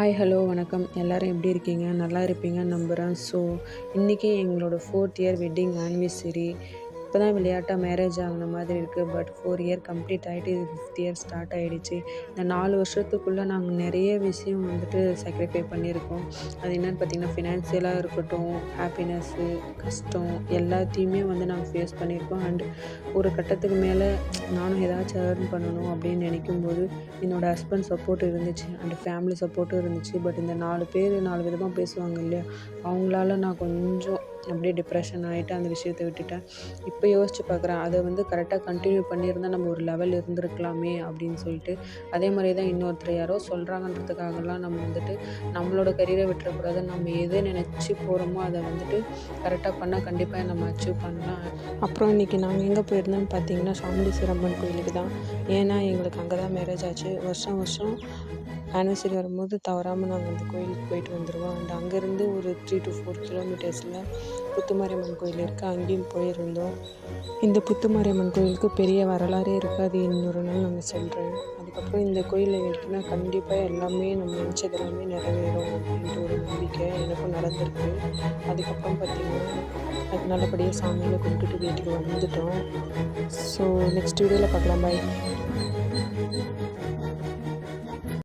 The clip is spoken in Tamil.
ஹாய் ஹலோ வணக்கம். எல்லோரும் எப்படி இருக்கீங்க? நல்லா இருப்பீங்கன்னு நம்புகிறேன் ஸோ இன்றைக்கி எங்களோட ஃபோர்த் இயர் வெட்டிங் ஆனிவர்சரி இப்போ தான் விளையாட்டாக மேரேஜ் ஆகின மாதிரி இருக்குது பட் ஃபோர் இயர் கம்ப்ளீட் ஆகிட்டு இது ஃபிஃப்த் இயர் ஸ்டார்ட் ஆகிடுச்சு இந்த நாலு வருஷத்துக்குள்ளே நாங்கள் நிறைய விஷயம் வந்துட்டு சாக்ரிஃபை பண்ணியிருக்கோம். அது என்னென்னு பார்த்தீங்கன்னா ஃபினான்சியலாக இருக்கட்டும் ஹாப்பினஸ்ஸு கஷ்டம் எல்லாத்தையுமே வந்து நாங்கள் ஃபேஸ் பண்ணியிருக்கோம். அண்ட் ஒரு கட்டத்துக்கு மேலே நானும் ஏதாச்சும் ஏர்ன் பண்ணணும் அப்படின்னு நினைக்கும்போது என்னோடய ஹஸ்பண்ட் சப்போர்ட் இருந்துச்சு. அண்ட் ஃபேமிலி சப்போர்ட்டும் இருந்துச்சு. பட் இந்த நாலு பேர் நாலு விதமாக பேசுவாங்க இல்லையா? அவங்களால நான் கொஞ்சம் அப்படியே டிப்ரெஷன் ஆகிட்டு அந்த விஷயத்தை விட்டுட்டேன் இப்போ யோசித்து பார்க்குறேன். அதை வந்து கரெக்டாக கண்டினியூ பண்ணியிருந்தால் நம்ம ஒரு லெவல் இருந்திருக்கலாமே அப்படின்னு சொல்லிட்டு அதே மாதிரி தான் இன்னொருத்தர் யாரோ சொல்கிறாங்கன்றதுக்காகலாம் நம்ம வந்துட்டு நம்மளோட கரியரை விட்டுறக்கூடாது. நம்ம எது நினச்சி போகிறோமோ அதை வந்துட்டு கரெக்டாக பண்ணால் கண்டிப்பாக நம்ம அச்சீவ் பண்ணலாம். அப்புறம் இன்றைக்கி நாங்கள் எங்கே போயிருந்தோம்னு பார்த்தீங்கன்னா சாமி அம்மன் கோயிலுக்கு தான். ஏன்னா எங்களுக்கு அங்கே தான் மேரேஜ் ஆச்சு. வருஷம் வருஷம் ஆனிவர்சரி வரும்போது தவறாமல் நாங்கள் அந்த கோயிலுக்கு போயிட்டு வந்துடுவோம் அண்ட் அங்கேருந்து ஒரு த்ரீ டு ஃபோர் கிலோமீட்டர்ஸில் புத்துமாரியம்மன் கோயில் இருக்குது அங்கேயும் போயிருந்தோம். இந்த புத்துமாரியம்மன் கோயிலுக்கு பெரிய வரலாறே இருக்காது. இன்னொரு நாள் நாங்கள் சொல்கிறேன் அதுக்கப்புறம் இந்த கோயிலில் எடுத்துனா கண்டிப்பாக எல்லாமே நம்ம நினச்சது எல்லாமே நிறைவேறும் அப்படின்ற ஒரு நம்பிக்கை எனக்கும் நடந்திருக்கு. அதுக்கப்புறம் பார்த்திங்கன்னா அது நல்லபடியாக சாமியில் கும்பிட்டுட்டு வீட்டுக்கு வந்துட்டோம். ஸோ நெக்ஸ்ட் வீடியோவில் பார்க்கலாம். பாய்